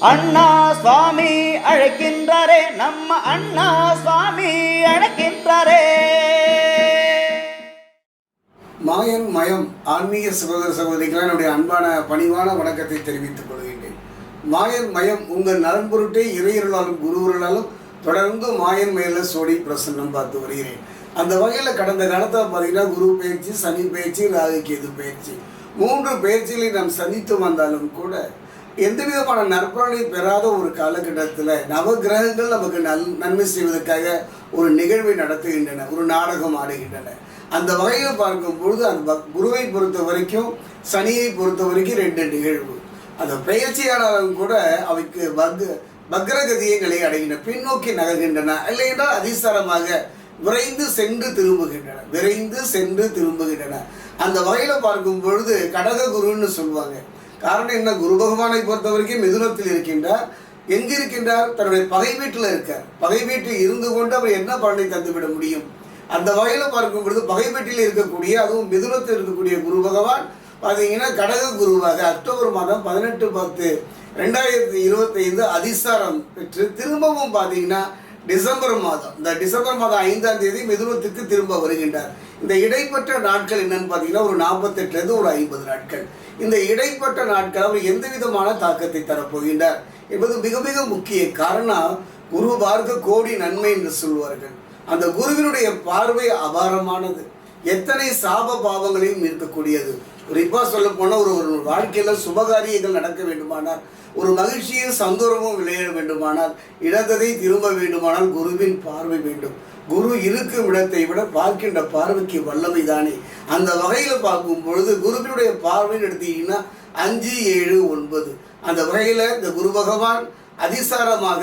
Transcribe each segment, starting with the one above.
அண்ணா சுவாமி அழைக்கின்றாரே நம்ம அண்ணா சுவாமி அழைக்கின்றாரே. மாயன் மயம் ஆன்மீக சகோதர சகோதரிகளை என்னுடைய அன்பான பணிவான வணக்கத்தை தெரிவித்துக் கொள்கின்றேன். மாயன் மயம் உங்கள் நலன் பொருட்டே இறையர்களாலும் குருவர்களாலும் தொடர்ந்து மாயன் மயில சோடி பிரசன்னம் பார்த்து வருகிறேன். அந்த வகையில் கடந்த காலத்தில் பார்த்தீங்கன்னா குரு பயிற்சி சனி பயிற்சி ராகு கேது பயிற்சி. மூன்று பயிற்சிகளை நாம் சந்தித்து வந்தாலும் கூட எந்த விதமான நற்பலனையும் பெறாத ஒரு காலகட்டத்தில் நவகிரகங்கள் நமக்கு நல் நன்மை செய்வதற்காக ஒரு நிகழ்வை நடத்துகின்றன ஒரு நாடகம் ஆடுகின்றன. அந்த வகையில் பார்க்கும் பொழுது அந்த பக்- குருவை பொறுத்த வரைக்கும் சனியை பொறுத்த வரைக்கும் ரெண்டு நிகழ்வு. அந்த பெயர்ச்சியாளரும் கூட அவைக்கு பக் பக்ரகதியங்களை அடைகின்றன பின்னோக்கி நகர்கின்றன. இல்லை என்றால் அதிசாரமாக விரைந்து சென்று திரும்புகின்றன விரைந்து சென்று திரும்புகின்றன. அந்த வகையில் பார்க்கும் பொழுது கடக குருன்னு சொல்லுவாங்க. காரணம் என்ன? குரு பகவானை பொறுத்த வரைக்கும் மிதுனத்தில் இருக்கின்றார். எங்க இருக்கின்றார்? தன்னுடைய பகை வீட்டில் இருக்கார். பகை வீட்டில் இருந்து கொண்டு அவர் என்ன பலனை தந்துவிட முடியும்? அந்த வகையில் பார்க்கும் பொழுது பகை வீட்டில் இருக்கக்கூடிய அதுவும் மிதுனத்தில் இருக்கக்கூடிய குரு பகவான் பார்த்தீங்கன்னா கடக குருவாக அக்டோபர் மாதம் பதினெட்டு பத்து ரெண்டாயிரத்தி இருபத்தைந்து அதிசாரம் பெற்று திரும்பவும் பார்த்தீங்கன்னா டிசம்பர் மாதம். இந்த டிசம்பர் மாதம் ஐந்தாம் தேதி மிதுனத்துக்கு திரும்ப வருகின்றார். இந்த இடைப்பட்ட நாட்கள் என்னன்னு பார்த்தீங்கன்னா ஒரு நாற்பத்தெட்டுலேருந்து ஒரு ஐம்பது நாட்கள். இந்த இடைப்பட்ட நாட்கள் அவர் எந்த விதமான தாக்கத்தை தரப்போகின்றார் என்பது மிக மிக முக்கிய காரணம் குரு பார்க்க கோடி நன்மை என்று சொல்வார்கள். அந்த குருவினுடைய பார்வை அபாரமானது. எத்தனை சாப பாவங்களையும் இருக்கக்கூடியது குறிப்பா சொல்ல போனால் ஒரு ஒரு வாழ்க்கையில சுபகாரியங்கள் நடக்க வேண்டுமானால் ஒரு மகிழ்ச்சியும் சந்தோஷமும் விளைய வேண்டுமானால் இழந்ததை திரும்ப வேண்டுமானால் குருவின் பார்வை வேண்டும். குரு இருக்கும் இடத்தை விட பார்க்கின்ற பார்வைக்கு வல்லமை தானே. அந்த வகையில் பார்க்கும் பொழுது குருவினுடைய பார்வைன்னு எடுத்தீங்கன்னா அஞ்சு ஏழு ஒன்பது. அந்த வகையில் இந்த குரு பகவான் அதிசாரமாக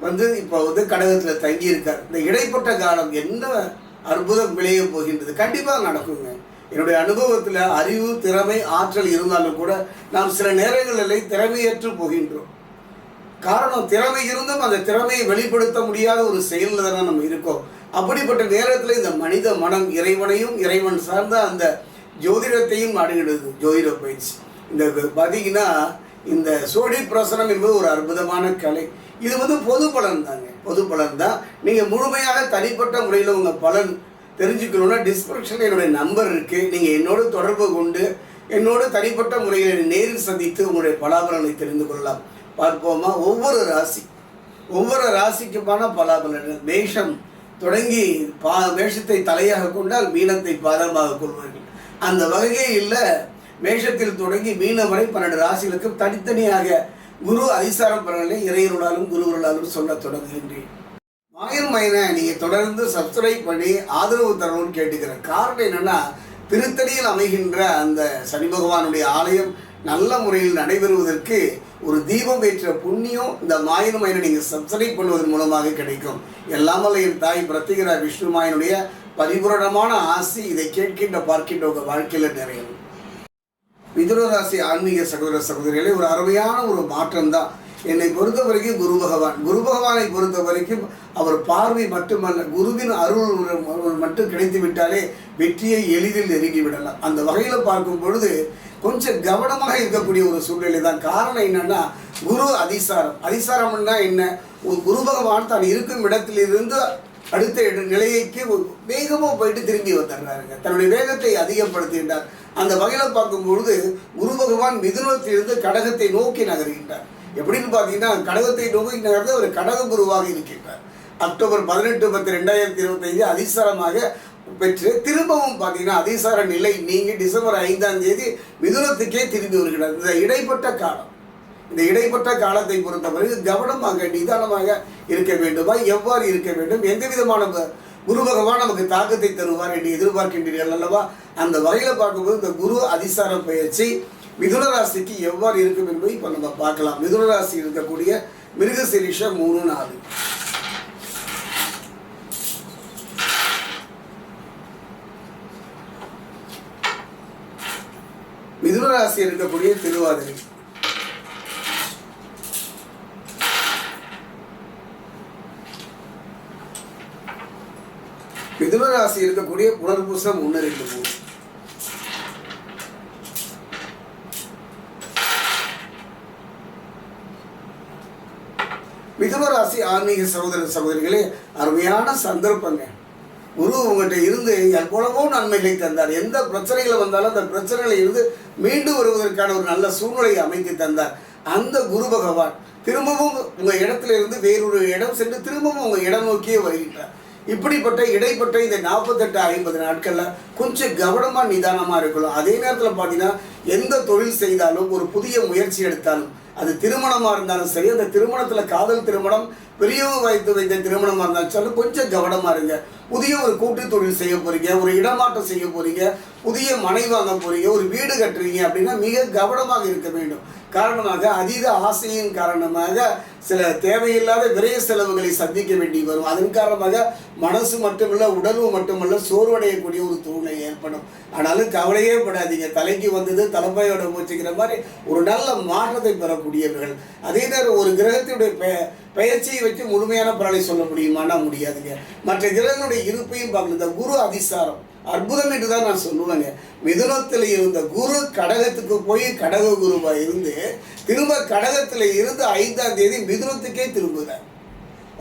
வந்து இப்போ வந்து கடகத்தில் தங்கியிருக்கார். இந்த இடைப்பட்ட காலம் என்ன அற்புதம் விளைய போகின்றது? கண்டிப்பாக நடக்குங்க. என்னுடைய அனுபவத்தில் அறிவு திறமை ஆற்றல் இருந்தாலும் கூட நாம் சில நேரங்களில் திறமையற்று போகின்றோம். காரணம் திறமை இருந்தும் அந்த திறமையை வெளிப்படுத்த முடியாத ஒரு செயலில் தானே நம்ம இருக்கோம். அப்படிப்பட்ட நேரத்தில் இந்த மனித மனம் இறைவனையும் இறைவன் சார்ந்த அந்த ஜோதிடத்தையும் அணுகிடுது ஜோதிட பயிற்சி. இந்த பார்த்தீங்கன்னா இந்த சோழி பிரசனம் என்பது ஒரு அற்புதமான கலை. இது வந்து பொது பலன் தாங்க. பொது பலன் தான். நீங்கள் முழுமையாக தனிப்பட்ட முறையில் உங்கள் பலன் தெரிஞ்சுக்கணுன்னா டிஸ்கிரிப்ஷனில் என்னுடைய நம்பர் இருக்குது நீங்கள் என்னோட தொடர்பு கொண்டு என்னோடு தனிப்பட்ட முறையில் நேரில் சந்தித்து உங்களுடைய பலாபலனை தெரிந்து கொள்ளலாம். பார்ப்போமா? ஒவ்வொரு ராசி ஒவ்வொரு ராசிக்குமான பலாபலன் மேஷம் தொடங்கி பா மேஷத்தை தலையாக கொண்டால் மீனத்தை பாதமாக கொள்வார்கள். அந்த வகையில் மேஷத்தில் தொடங்கி மீனம் வரை பன்னெண்டு ராசிகளுக்கும் தனித்தனியாக குரு அதிசாரம் பலனை இறையருளாலும் குருவர்களாலும் சொல்லத் தொடங்குகின்றேன். மாயன் மயனை நீங்கள் தொடர்ந்து சப்ஸ்கிரைப் பண்ணி ஆதரவு தரணும்னு கேட்டுக்கிறேன். காரணம் என்னன்னா திருத்தணியில் அமைகின்ற அந்த சனி பகவானுடைய ஆலயம் நல்ல முறையில் நடைபெறுவதற்கு ஒரு தீபம் ஏற்ற புண்ணியம் இந்த மாயன் மயனை நீங்கள் சப்ஸ்கிரைப் பண்ணுவதன் மூலமாக கிடைக்கும். எல்லாமல்ல என் தாய் பிரத்திகரா விஷ்ணு மாயனுடைய பரிபூரணமான ஆசி இதை கேட்கின்ற பார்க்கின்ற உங்கள் வாழ்க்கையில் நிறையும் மிதுனராசி ஆன்மீக சகோதர சகோதரிகளே ஒரு அருமையான ஒரு மாற்றம் தான் என்னை பொறுத்த வரைக்கும் குரு பகவான். குரு பகவானை பொறுத்த வரைக்கும் அவர் பார்வை மட்டுமல்ல குருவின் அருள் ஒரு மட்டும் கிடைத்து விட்டாலே வெற்றியை எளிதில் நெருங்கி விடலாம். அந்த வகையில் பார்க்கும் பொழுது கொஞ்சம் கவனமாக இருக்கக்கூடிய ஒரு சூழ்நிலை தான். காரணம் என்னன்னா குரு அதிசாரம். அதிசாரம்னா என்ன? ஒரு குரு பகவான் தான் இருக்கும் இடத்திலிருந்து அடுத்த நிலையைக்கு வேகமாக போயிட்டு திரும்பி வந்துடுறாருங்க. தன்னுடைய வேகத்தை அதிகப்படுத்துகின்றார். அந்த வகையில் பார்க்கும்பொழுது குரு பகவான் மிதுனத்திலிருந்து கடகத்தை நோக்கி நகர்கின்றார். எப்படின்னு பார்த்தீங்கன்னா கடகத்தை நோக்கி நகர்ந்து ஒரு கடக குருவாக இருக்கின்றார். அக்டோபர் பதினெட்டு பத்து ரெண்டாயிரத்தி இருபத்தைந்து அதிசாரமாக பெற்று திரும்பவும் பார்த்தீங்கன்னா அதிசார நிலை நீங்கி டிசம்பர் ஐந்தாம் தேதி மிதுனத்துக்கே திரும்பி வருகிறார். இந்த இடைப்பட்ட காலம் இந்த இடைப்பட்ட காலத்தை பொறுத்தவரை கவனமாக நிதானமாக இருக்க வேண்டுமா? எவ்வாறு இருக்க வேண்டும்? எந்த விதமான குரு பகவான் நமக்கு தாக்கத்தை தருவார் என்று எதிர்பார்க்கின்றீர்கள் அல்லவா? அந்த வகையில் பார்க்கும்போது இந்த குரு அதிசார பயிற்சி மிதுன ராசிக்கு எவ்வாறு இருக்கும் என்பதை இப்போ நம்ம பார்க்கலாம். மிதுன ராசி இருக்கக்கூடிய மிருகசிரிஷம் மூணு நாலு. மிதுன ராசி இருக்கக்கூடிய திருவாதிரை. மிதுன ராசி இருக்கக்கூடிய புனர்பூசம் ஒன்று ரெண்டு மூணு மிதுன ஆன்மீக சகோதர சகோதரிகளே அருமையான சந்தர்ப்பங்க. குரு உங்கள்கிட்ட இருந்து எவ்வளவோ நன்மைகளை தந்தார். எந்த பிரச்சனைகள் வந்தாலும் அந்த பிரச்சனைகளை இருந்து மீண்டு வருவதற்கான ஒரு நல்ல சூழ்நிலையை அமைத்து தந்தார். அந்த குரு பகவான் திரும்பவும் உங்க இடத்துல இருந்து வேறொரு இடம் சென்று திரும்பவும் உங்க இடம் நோக்கியே வருகின்றார். இப்படிப்பட்ட இடைப்பட்ட இந்த நாற்பத்தெட்டு ஐம்பது நாட்கள்ல கொஞ்சம் கவனமா நிதானமா இருக்கணும். அதே நேரத்தில் பார்த்தீங்கன்னா எந்த தொழில் செய்தாலும் ஒரு புதிய முயற்சி எடுத்தாலும் அது திருமணமாக இருந்தாலும் சரி அந்த திருமணத்தில் காதல் திருமணம் பெரியவங்க வைத்து வைத்த திருமணமாக இருந்தாச்சாலும் கொஞ்சம் கவனமாக இருங்க. புதிய ஒரு கூட்டு தொழில் செய்ய போகிறீங்க ஒரு இடமாற்றம் செய்ய போகிறீங்க புதிய மனை வாங்க போகிறீங்க ஒரு வீடு கட்டுறீங்க அப்படின்னா மிக கவனமாக இருக்க வேண்டும். காரணமாக அதீத ஆசையின் காரணமாக சில தேவையில்லாத விரைய செலவுகளை சந்திக்க வேண்டி வரும். அதன் காரணமாக மனசு மட்டுமல்ல உடலும் மட்டுமல்ல சோர்வடையக்கூடிய ஒரு சூழ்நிலை ஏற்படும். ஆனாலும் கவலையே படாதீங்க. தலைக்கு வந்தது தலைப்பையோட போச்சுக்கிற மாதிரி ஒரு நல்ல மாற்றத்தை பெறக்கூடியவர்கள். அதே நேரம் ஒரு கிரகத்தினுடைய பெ பெயர்ச்சியை வச்சு முழுமையான பலனை சொல்ல முடியுமானா முடியாதுங்க மற்ற கிரகங்களுடைய இருப்பையும் பார்க்கணும். இந்த குரு அதிசாரம். அற்புதம் என்று தான் நான் சொல்லுவேங்க. மிதுனத்தில் இருந்த குரு கடகத்துக்கு போய் கடக குருவாக இருந்து திரும்ப கடகத்தில் இருந்து ஐந்தாம் தேதி மிதுனத்துக்கே திரும்புகிறார்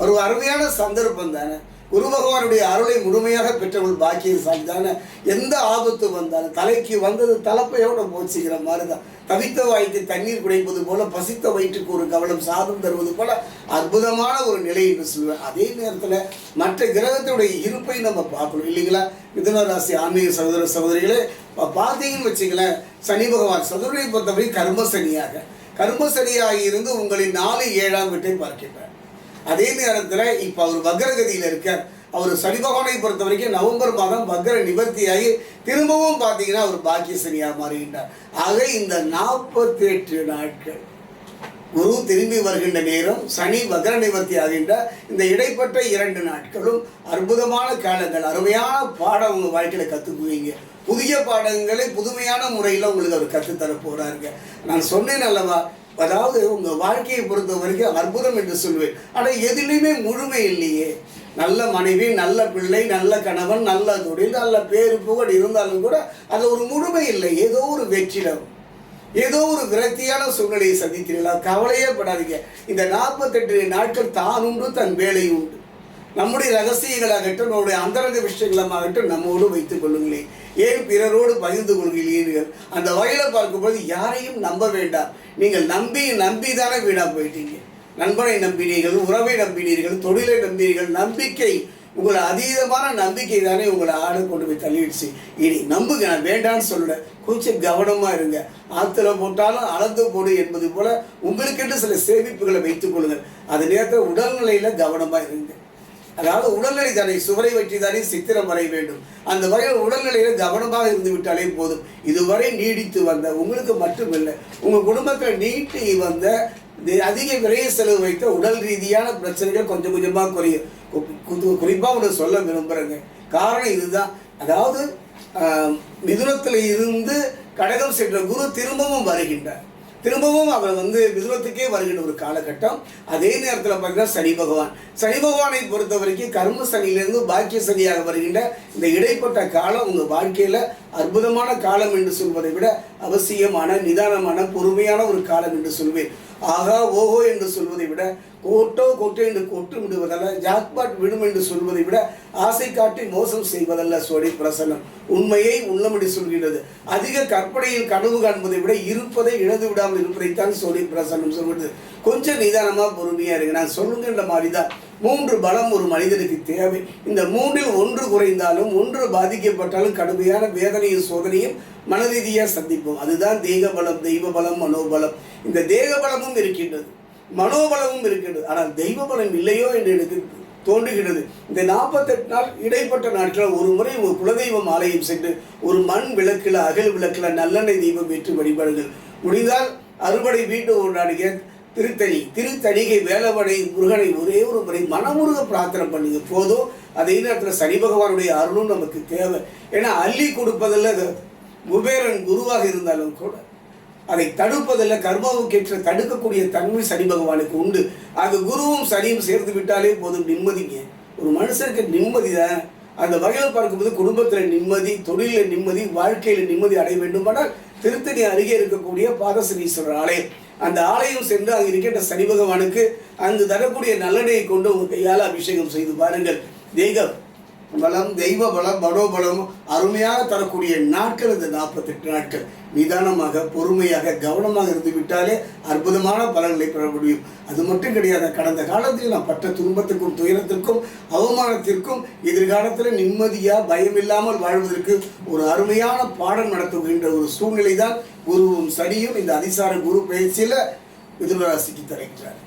ஒரு அருமையான சந்தர்ப்பம் தானே. குரு பகவானுடைய அருளை முழுமையாக பெற்றவள் பாக்கியசாலி தானே எந்த ஆபத்து வந்தாலும் தலைக்கு வந்தது தலைப்பையோட போச்சுக்கிற மாதிரி தான் தவித்த வாய்த்து தண்ணீர் குடைப்பது போல பசித்த வயிற்றுக்கு ஒரு கவலம் சாதம் தருவது போல அற்புதமான ஒரு நிலை என்று சொல்லுவேன். அதே நேரத்தில் மற்ற கிரகத்தினுடைய இருப்பை நம்ம பார்க்கணும் இல்லைங்களா? மிதுனராசி ஆன்மீக சகோதர சகோதரிகளே இப்போ பார்த்தீங்கன்னு வச்சுங்களேன் சனி பகவான் சதுரனை பொறுத்தவரை கர்ம சனியாக கர்ம சனியாக இருந்து உங்களின் நாலு ஏழாம் வீட்டை பார்க்கின்றார். அதே நேரத்தில் இப்போ அவர் வக்ரகதியில் இருக்கார். அவர் சனி பகவானை பொறுத்த வரைக்கும் நவம்பர் மாதம் வக்ர நிவர்த்தியாகி திரும்பவும் பார்த்தீங்கன்னா அவர் பாக்கிய சனியாக மாறுகின்றார். ஆக இந்த நாற்பத்தி எட்டு நாட்கள் குரு திரும்பி வருகின்ற நேரம் சனி வக்ர நிவர்த்தி ஆகின்ற இந்த இடைப்பட்ட இரண்டு நாட்களும் அற்புதமான காலங்கள். அருமையான பாடம் உங்கள் வாழ்க்கையில் கற்றுக்குவீங்க புதிய பாடங்களை புதுமையான முறையில் உங்களுக்கு அவர் கற்றுத்தர போகிறாருங்க நான் சொன்னேன் அல்லவா அதாவது உங்கள் வாழ்க்கையை பொறுத்த வரைக்கும் அற்புதம் என்று சொல்வேன். ஆனால் எதுலேயுமே முழுமை இல்லையே. நல்ல மனைவி நல்ல பிள்ளை நல்ல கணவன் நல்ல தொழில் நல்ல பேரு புகழ் இருந்தாலும் கூட அது ஒரு முழுமை இல்லை. ஏதோ ஒரு வெற்றிடம். ஏதோ ஒரு விரக்தியான சூழ்நிலையை சந்தித்தீர்களா? கவலையே படாதீங்க. இந்த நாற்பத்தெட்டு நாட்கள் தான் உண்டு தன் வேலை உண்டு. நம்முடைய ரகசியங்களாகட்டும் நம்முடைய அந்தரங்க விஷயங்களாகட்டும் நம்மோடு வைத்துக் கொள்ளுங்களேன் ஏன் பிறரோடு பகிர்ந்து கொள்கிறீர்கள்? அந்த வகையில் பார்க்கும்போது யாரையும் நம்ப வேண்டாம். நீங்கள் நம்பி நம்பி தானே வீடாக போயிட்டீங்க. நண்பனை நம்பினீர்கள் உறவை நம்பினீர்கள் தொழிலை நம்பினீர்கள் நம்பிக்கை. உங்களை அதீதமான நம்பிக்கை தானே உங்களை ஆடு கொண்டு போய் தள்ளிடுச்சு. இனி நம்புங்க நான் வேண்டான்னு சொல்ல கொஞ்சம் கவனமாக இருங்க. ஆத்துல போட்டாலும் அளந்து போடு என்பது போல உங்களுக்கென்று சில சேமிப்புகளை வைத்துக் கொள்ளுங்கள். அது நேரத்தில் உடல்நிலையில் கவனமாக இருங்க. அதாவது உடல்நிலை தானே சுவரை வற்றி தானே சித்திரம் வரைய வேண்டும். அந்த வகையில் உடல்நிலையில கவனமாக இருந்து விட்டாலே போதும். இதுவரை நீடித்து வந்த உங்களுக்கு மட்டுமில்லை உங்க குடும்பத்தில் நீட்டி வந்த அதிக விரைய செலவு வைத்த உடல் ரீதியான பிரச்சனைகள் கொஞ்சம் கொஞ்சமாக குறையும் குறிப்பாக ஒன்று சொல்ல விரும்புகிறேங்க காரணம் இதுதான். அதாவது மிதுனத்தில் இருந்து கடகம் சென்ற குரு திரும்பவும் வருகின்றார். திரும்பவும் அவர் வந்து மிதுனத்துக்கே வருகின்ற ஒரு காலகட்டம். அதே நேரத்தில் பார்த்தீங்கன்னா சனி பகவான். சனி பகவானை பொறுத்த வரைக்கும் கர்ம சனியிலிருந்து பாக்கிய சனியாக வருகின்ற இந்த இடைப்பட்ட காலம் உங்கள் வாழ்க்கையில் அற்புதமான காலம் என்று சொல்வதை விட அவசியமான நிதானமான பொறுமையான ஒரு காலம் என்று சொல்வேன். ஆகா ஓஹோ என்று சொல்வதை விட கோட்டோ கொட்டோ என்று கொட்டு விடுவதல்ல ஜாக்பாட் விடும் என்று சொல்வதை விட ஆசை காட்டி மோசம் செய்வதல்ல சோடி பிரசன்னம். உண்மையை உள்ளபடி சொல்கிறது அதிக கற்பனையில் கனவு காண்பதை விட இருப்பதை இழந்து விடாமல் இருப்பதைத்தான் சோடி பிரசன்னம் சொல்வது. கொஞ்சம் நிதானமாக பொறுமையாக இருக்கு நான் சொல்லுங்கன்ற மாதிரி தான் மூன்று பலம் ஒரு மனிதனுக்கு தேவை. இந்த மூன்றில் ஒன்று குறைந்தாலும் ஒன்று பாதிக்கப்பட்டாலும் கடுமையான வேதனையும் சோதனையும் மனரீதியாக சந்திப்போம். அதுதான் தெய்வ பலம் தெய்வ பலம் மனோபலம். இந்த தேக பலமும் இருக்கின்றது மனோபலமும் இருக்கின்றது. ஆனால் தெய்வ பலம் இல்லையோ என்று எனக்கு தோன்றுகிறது இந்த நாற்பத்தெட்டு நாள் இடைப்பட்ட நாட்கள் ஒரு முறை ஒரு குலதெய்வம் ஆலயம் சென்று ஒரு மண் விளக்கில் அகல் விளக்கில் நல்லெண்ணெய் தெய்வம் ஏற்று வழிபாடுகள். முடிந்தால் அறுபடை வீட்டு கொண்டாடிய திருத்தணி திருத்தணிகை வேலவடை முருகனை ஒரே ஒரு முறை மனமுருக பிரார்த்தனை பண்ணுங்க. போதும் அதே நேரத்தில் சனி பகவானுடைய அருளும் நமக்கு தேவை. ஏன்னா அள்ளி கொடுப்பதில் குபேரன் குருவாக இருந்தாலும் கூட. அதை தடுப்பதில் கர்மாவுக்கேற்ற தடுக்கக்கூடிய தன்மை சனி பகவானுக்கு உண்டு. அது குருவும் சனியும் சேர்த்து விட்டாலே போதும் நிம்மதிங்க ஒரு மனுஷனுக்கு நிம்மதி தான். அந்த வகையில் பார்க்கும்போது குடும்பத்தில் நிம்மதி தொழிலில் நிம்மதி வாழ்க்கையில் நிம்மதி அடைய வேண்டுமானால் திருத்தணி அருகே இருக்கக்கூடிய பாதசனீஸ்வரர் ஆலயம். அந்த ஆலயம் சென்று அங்கே இருக்கின்ற சனி பகவானுக்கு அங்கு தரக்கூடிய நல்லெண்ணெயை கொண்டு உங்கள் கையால் அபிஷேகம் செய்து பாருங்கள். தேகம். பலம் தெய்வ பலம் மனோபலம் அருமையாக தரக்கூடிய நாட்கள் இந்த நாற்பத்தெட்டு நாட்கள். நிதானமாக பொறுமையாக கவனமாக இருந்து விட்டாலே அற்புதமான பலன்களை பெற முடியும். அது மட்டும் கிடையாது கடந்த காலத்தில் நான் பட்ட துன்பத்துக்கும் துயரத்திற்கும் அவமானத்திற்கும் எதிர்காலத்தில் நிம்மதியாக பயமில்லாமல் வாழ்வதற்கு ஒரு அருமையான பாடம் நடத்துகின்ற ஒரு சூழ்நிலை தான் குருவும் சனியும் இந்த அதிசார குரு பயிற்சியில் மிதுனராசிக்கு தருகிறார்